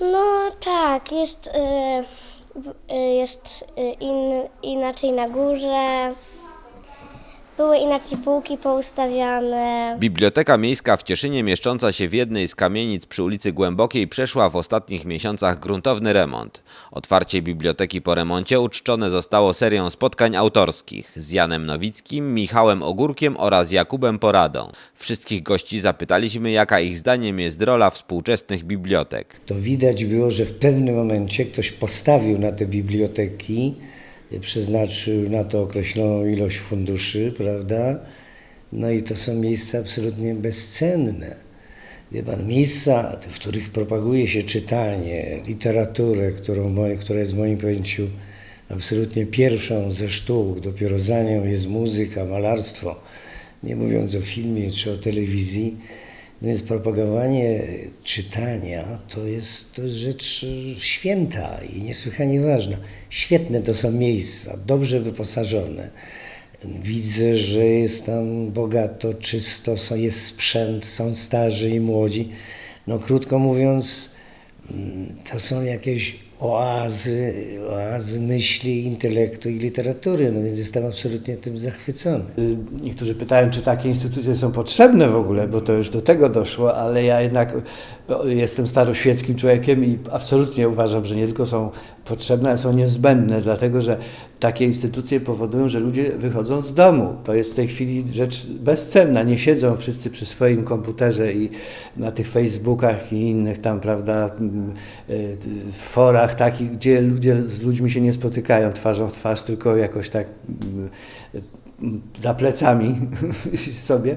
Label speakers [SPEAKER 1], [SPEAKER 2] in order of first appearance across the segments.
[SPEAKER 1] No tak, jest, y, y, jest y, in, inaczej na górze. Były inaczej półki poustawiane.
[SPEAKER 2] Biblioteka Miejska w Cieszynie, mieszcząca się w jednej z kamienic przy ulicy Głębokiej, przeszła w ostatnich miesiącach gruntowny remont. Otwarcie biblioteki po remoncie uczczone zostało serią spotkań autorskich z Janem Nowickim, Michałem Ogórkiem oraz Jakubem Poradą. Wszystkich gości zapytaliśmy, jaka ich zdaniem jest rola współczesnych bibliotek.
[SPEAKER 3] to widać było, że w pewnym momencie ktoś postawił na te biblioteki, przeznaczył na to określoną ilość funduszy, prawda? No i to są miejsca absolutnie bezcenne. Wie pan, miejsca, w których propaguje się czytanie, literaturę, którą, moje, która jest w moim pojęciu absolutnie pierwszą ze sztuk, dopiero za nią jest muzyka, malarstwo, nie mówiąc o filmie czy o telewizji. No więc propagowanie czytania to jest, to jest rzecz y, święta i niesłychanie ważna. Świetne to są miejsca, dobrze wyposażone. Widzę, że jest tam bogato, czysto, są, jest sprzęt, są starzy i młodzi. No krótko mówiąc, mm, to są jakieś oazy, oazy myśli, intelektu i literatury, no więc jestem absolutnie tym zachwycony.
[SPEAKER 4] Y, Niektórzy pytają, czy takie instytucje są potrzebne w ogóle, bo to już do tego doszło, ale ja jednak jestem staroświeckim człowiekiem i absolutnie uważam, że nie tylko są potrzebne, ale są niezbędne, dlatego że takie instytucje powodują, że ludzie wychodzą z domu. To jest w tej chwili rzecz bezcenna. Nie siedzą wszyscy przy swoim komputerze i na tych Facebookach i innych tam, prawda, m, forach takich, gdzie ludzie z ludźmi się nie spotykają twarzą w twarz, tylko jakoś tak m, za plecami sobie.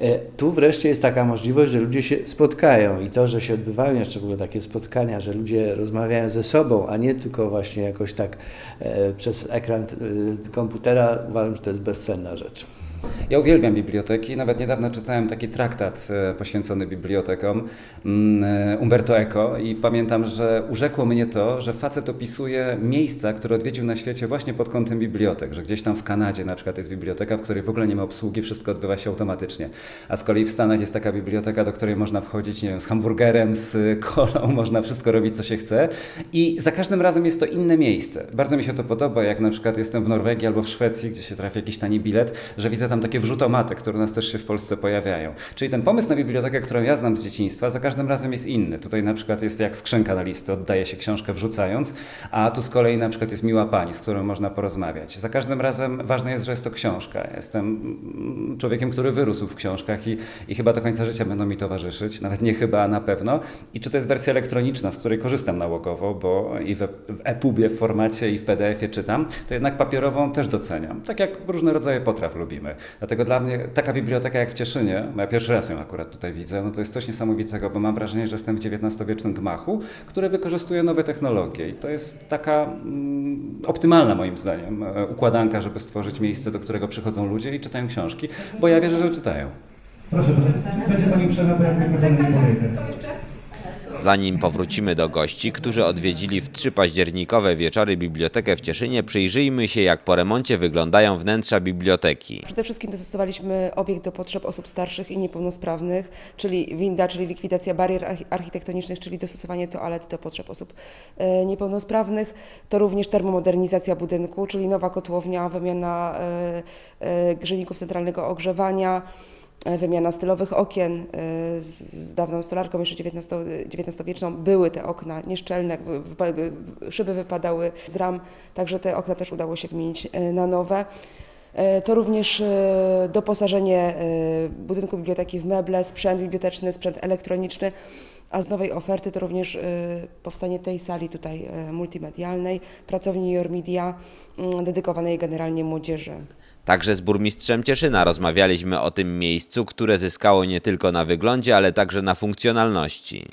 [SPEAKER 4] E, Tu wreszcie jest taka możliwość, że ludzie się spotkają i to, że się odbywają jeszcze w ogóle takie spotkania, że ludzie rozmawiają ze sobą, a nie tylko właśnie jakoś tak e, przez ekran e, komputera, uważam, że to jest bezcenna rzecz.
[SPEAKER 5] Ja uwielbiam biblioteki. Nawet niedawno czytałem taki traktat e, poświęcony bibliotekom mm, e, Umberto Eco i pamiętam, że urzekło mnie to, że facet opisuje miejsca, które odwiedził na świecie właśnie pod kątem bibliotek, że gdzieś tam w Kanadzie na przykład jest biblioteka, w której w ogóle nie ma obsługi, wszystko odbywa się automatycznie. A z kolei w Stanach jest taka biblioteka, do której można wchodzić, nie wiem, z hamburgerem, z kolą, można wszystko robić, co się chce. I za każdym razem jest to inne miejsce. Bardzo mi się to podoba, jak na przykład jestem w Norwegii albo w Szwecji, gdzie się trafi jakiś tani bilet, że widzę tam takie wrzutomaty, które u nas też się w Polsce pojawiają. Czyli ten pomysł na bibliotekę, którą ja znam z dzieciństwa, za każdym razem jest inny. Tutaj na przykład jest jak skrzynka na listy, oddaje się książkę wrzucając, a tu z kolei na przykład jest miła pani, z którą można porozmawiać. Za każdym razem ważne jest, że jest to książka. Jestem mm, człowiekiem, który wyrósł w książkach i, i chyba do końca życia będą mi towarzyszyć, nawet nie chyba, a na pewno. I czy to jest wersja elektroniczna, z której korzystam nałogowo, bo i w, w e-pubie w formacie i w PDF-ie czytam, to jednak papierową też doceniam. Tak jak różne rodzaje potraw lubimy. Dlatego dla mnie taka biblioteka jak w Cieszynie, bo ja pierwszy raz ją akurat tutaj widzę, no to jest coś niesamowitego, bo mam wrażenie, że jestem w XIX-wiecznym gmachu, który wykorzystuje nowe technologie i to jest taka mm, optymalna moim zdaniem e, układanka, żeby stworzyć miejsce, do którego przychodzą ludzie i czytają książki, bo ja wierzę, że czytają.
[SPEAKER 6] Proszę, będzie Pani przerwa, bo ja sobie zapewne nie podejdę.
[SPEAKER 2] Zanim powrócimy do gości, którzy odwiedzili w trzy październikowe wieczory bibliotekę w Cieszynie, przyjrzyjmy się jak po remoncie wyglądają wnętrza biblioteki.
[SPEAKER 7] Przede wszystkim dostosowaliśmy obiekt do potrzeb osób starszych i niepełnosprawnych, czyli winda, czyli likwidacja barier archi- architektonicznych, czyli dostosowanie toalet do potrzeb osób e, niepełnosprawnych. To również termomodernizacja budynku, czyli nowa kotłownia, wymiana e, e, grzejników centralnego ogrzewania. E, Wymiana stylowych okien e, z, dawną stolarką, jeszcze XIX, XIX-wieczną. Były te okna nieszczelne, szyby wypadały z ram, także te okna też udało się wymienić e, na nowe. To również doposażenie budynku biblioteki w meble, sprzęt biblioteczny, sprzęt elektroniczny, a z nowej oferty to również powstanie tej sali tutaj multimedialnej, pracowni Jormidia, mm, dedykowanej generalnie młodzieży.
[SPEAKER 2] Także z burmistrzem Cieszyna rozmawialiśmy o tym miejscu, które zyskało nie tylko na wyglądzie, ale także na funkcjonalności.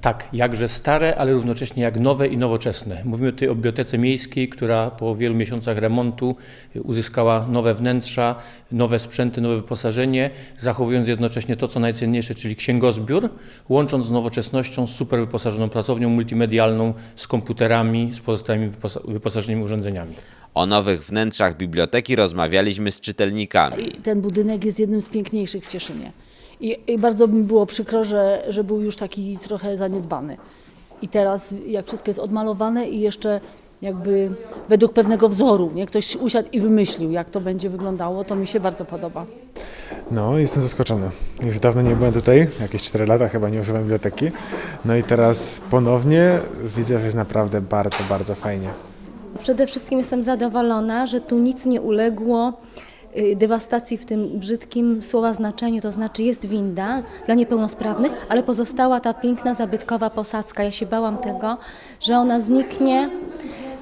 [SPEAKER 8] Tak, jakże stare, ale równocześnie jak nowe i nowoczesne. Mówimy tutaj o bibliotece miejskiej, która po wielu miesiącach remontu uzyskała nowe wnętrza, nowe sprzęty, nowe wyposażenie, zachowując jednocześnie to, co najcenniejsze, czyli księgozbiór, łącząc z nowoczesnością, z super wyposażoną pracownią multimedialną, z komputerami, z pozostałymi wyposa- wyposażonymi urządzeniami.
[SPEAKER 2] O nowych wnętrzach biblioteki rozmawialiśmy z czytelnikami.
[SPEAKER 9] Ten budynek jest jednym z piękniejszych w Cieszynie. I, i bardzo mi było przykro, że, że był już taki trochę zaniedbany. I teraz, jak wszystko jest odmalowane i jeszcze jakby według pewnego wzoru, nie? ktoś usiadł i wymyślił, jak to będzie wyglądało, to mi się bardzo podoba.
[SPEAKER 10] No, jestem zaskoczony. Już dawno nie byłem tutaj, jakieś 4 lata chyba nie używam biblioteki. No i teraz ponownie widzę, że jest naprawdę bardzo, bardzo fajnie.
[SPEAKER 11] Przede wszystkim jestem zadowolona, że tu nic nie uległo y, dewastacji w tym brzydkim słowa znaczeniu, to znaczy jest winda dla niepełnosprawnych, ale pozostała ta piękna, zabytkowa posadzka. Ja się bałam tego, że ona zniknie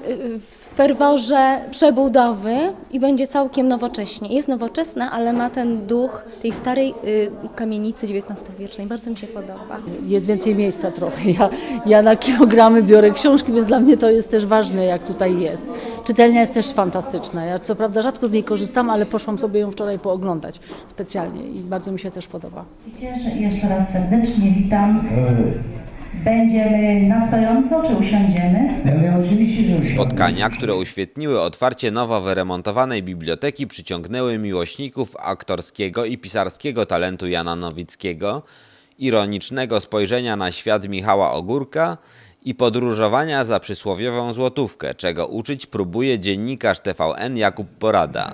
[SPEAKER 11] y, w ferworze przebudowy i będzie całkiem nowocześnie. Jest nowoczesna, ale ma ten duch tej starej y, kamienicy XIX-wiecznej. Bardzo mi się podoba.
[SPEAKER 9] Jest więcej miejsca trochę. Ja, ja na kilogramy biorę książki, więc dla mnie to jest też ważne, jak tutaj jest. Czytelnia jest też fantastyczna. Ja co prawda rzadko z niej korzystam, ale poszłam sobie ją wczoraj pooglądać specjalnie i bardzo mi się też podoba.
[SPEAKER 6] Cieszę i jeszcze raz serdecznie witam. Będziemy na stojąco, czy usiądziemy?
[SPEAKER 2] Spotkania, które uświetniły otwarcie nowo wyremontowanej biblioteki, przyciągnęły miłośników aktorskiego i pisarskiego talentu Jana Nowickiego, ironicznego spojrzenia na świat Michała Ogórka i podróżowania za przysłowiową złotówkę, czego uczyć próbuje dziennikarz TVN Jakub Porada.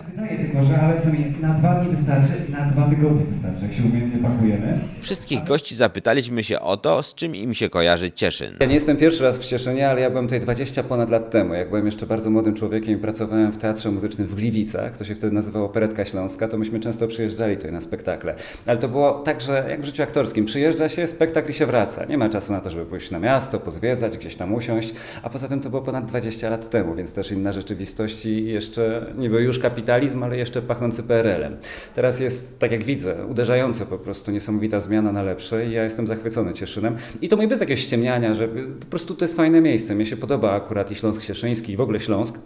[SPEAKER 6] Wydaje tylko, że ale co mi na dwa dni wystarczy, na dwa tygodnie wystarczy, jak się umiejętnie pakujemy.
[SPEAKER 2] Wszystkich gości zapytaliśmy się o to, z czym im się kojarzy Cieszyn.
[SPEAKER 5] Ja nie jestem pierwszy raz w Cieszynie, ale ja byłem tutaj 20 ponad lat temu. Jak byłem jeszcze bardzo młodym człowiekiem i pracowałem w Teatrze Muzycznym w Gliwicach, to się wtedy nazywało Operetka Śląska, to myśmy często przyjeżdżali tutaj na spektakle. Ale to było tak, że jak w życiu aktorskim, przyjeżdża się, spektakl i się wraca. Nie ma czasu na to, żeby pójść na miasto, pozwiedzać, gdzieś tam usiąść, a poza tym to było ponad 20 lat temu, więc też inna rzeczywistość i jeszcze niby już kapitalizm, ale jeszcze pachnący PRL-em. Teraz jest, tak jak widzę, uderzająco po prostu niesamowita zmiana na lepsze i ja jestem zachwycony Cieszynem. I to mówię bez jakiegoś ściemniania, że po prostu to jest fajne miejsce. Mnie się podoba akurat i Śląsk Cieszyński i w ogóle Śląsk.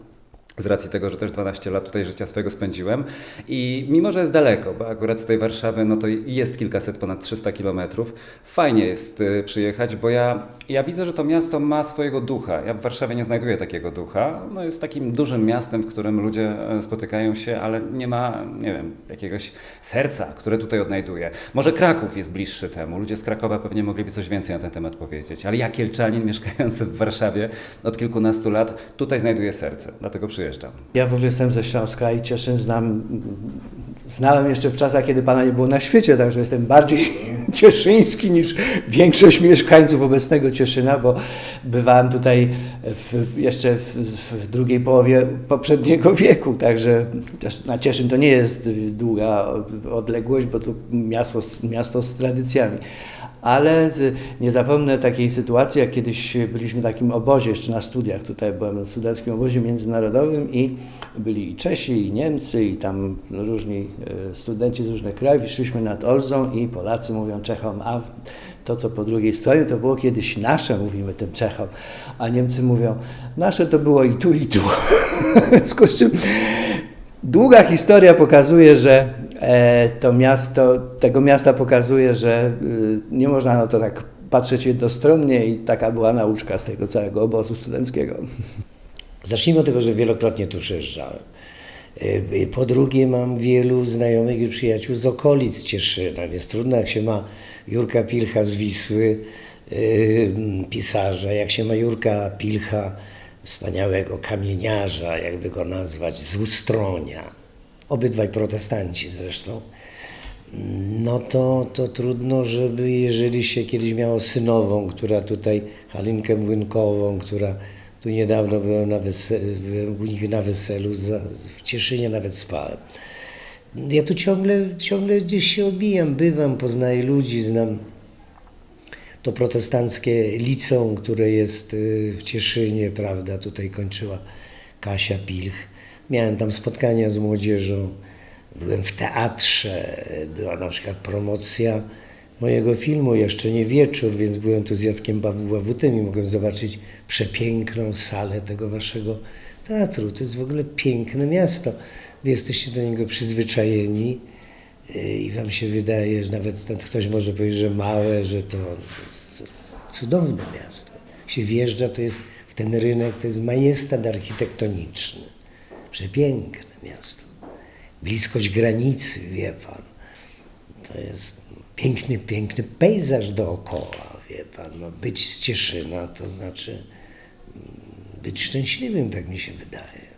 [SPEAKER 5] Z racji tego, że też 12 lat tutaj życia swojego spędziłem. I mimo, że jest daleko, bo akurat z tej Warszawy, no to jest kilkaset, ponad 300 kilometrów, fajnie jest y, przyjechać, bo ja, ja widzę, że to miasto ma swojego ducha. Ja w Warszawie nie znajduję takiego ducha. No jest takim dużym miastem, w którym ludzie e, spotykają się, ale nie ma, nie wiem, jakiegoś serca, które tutaj odnajduję. Może Kraków jest bliższy temu. Ludzie z Krakowa pewnie mogliby coś więcej na ten temat powiedzieć, ale ja, Kielczanin, mieszkający w Warszawie od kilkunastu lat, tutaj znajduję serce, dlatego przyjeżdżam.
[SPEAKER 4] Ja w ogóle jestem ze Śląska i Cieszyn znam, znałem jeszcze w czasach, kiedy Pana nie było na świecie, także jestem bardziej cieszyński niż większość mieszkańców obecnego Cieszyna, bo bywałem tutaj w, jeszcze w, w drugiej połowie poprzedniego wieku, także też na Cieszyn to nie jest długa odległość, bo to miasto, miasto z tradycjami. Ale nie zapomnę takiej sytuacji, jak kiedyś byliśmy w takim obozie, jeszcze na studiach, tutaj byłem w studenckim obozie międzynarodowym i byli i Czesi, i Niemcy, i tam różni e, studenci z różnych krajów. I szliśmy nad Olzą i Polacy mówią Czechom, a to, co po drugiej stronie, to było kiedyś nasze, mówimy tym Czechom, a Niemcy mówią, nasze to było i tu, i tu. W związku z czym Długa historia pokazuje, że to miasto, tego miasta pokazuje, że y, nie można na to tak patrzeć jednostronnie i taka była nauczka z tego całego obozu studenckiego.
[SPEAKER 3] Zacznijmy od tego, że wielokrotnie tu przyjeżdżałem. Y, Po drugie, mam wielu znajomych i przyjaciół z okolic Cieszyna, więc trudno, jak się ma Jurka Pilcha z Wisły, y, pisarza, jak się ma Jurka Pilcha, wspaniałego kamieniarza, jakby go nazwać, z Ustronia, obydwaj protestanci zresztą, no to, to trudno, żeby jeżeli się kiedyś miało synową, która tutaj, Halinkę Młynkową, która tu niedawno byłem, na weselu, byłem u nich na weselu, za, w Cieszynie nawet spałem. Ja tu ciągle, ciągle gdzieś się obijam, bywam, poznaję ludzi, znam to protestanckie liceum, które jest y, w Cieszynie, prawda, tutaj kończyła Kasia Pilch. Miałem tam spotkania z młodzieżą, byłem w teatrze, była na przykład promocja mojego filmu, jeszcze nie wieczór, więc byłem tu z Jackiem Ławutem i mogłem zobaczyć przepiękną salę tego waszego teatru. To jest w ogóle piękne miasto. Wy jesteście do niego przyzwyczajeni y, i wam się wydaje, że nawet ktoś może powiedzieć, że małe, że to, to cudowne miasto. Jak się wjeżdża, to jest w ten rynek, to jest majestat architektoniczny. Przepiękne miasto. Bliskość granicy, wie pan. To jest piękny, piękny pejzaż dookoła, wie pan. No, być z Cieszyna to znaczy mm, być szczęśliwym, tak mi się wydaje.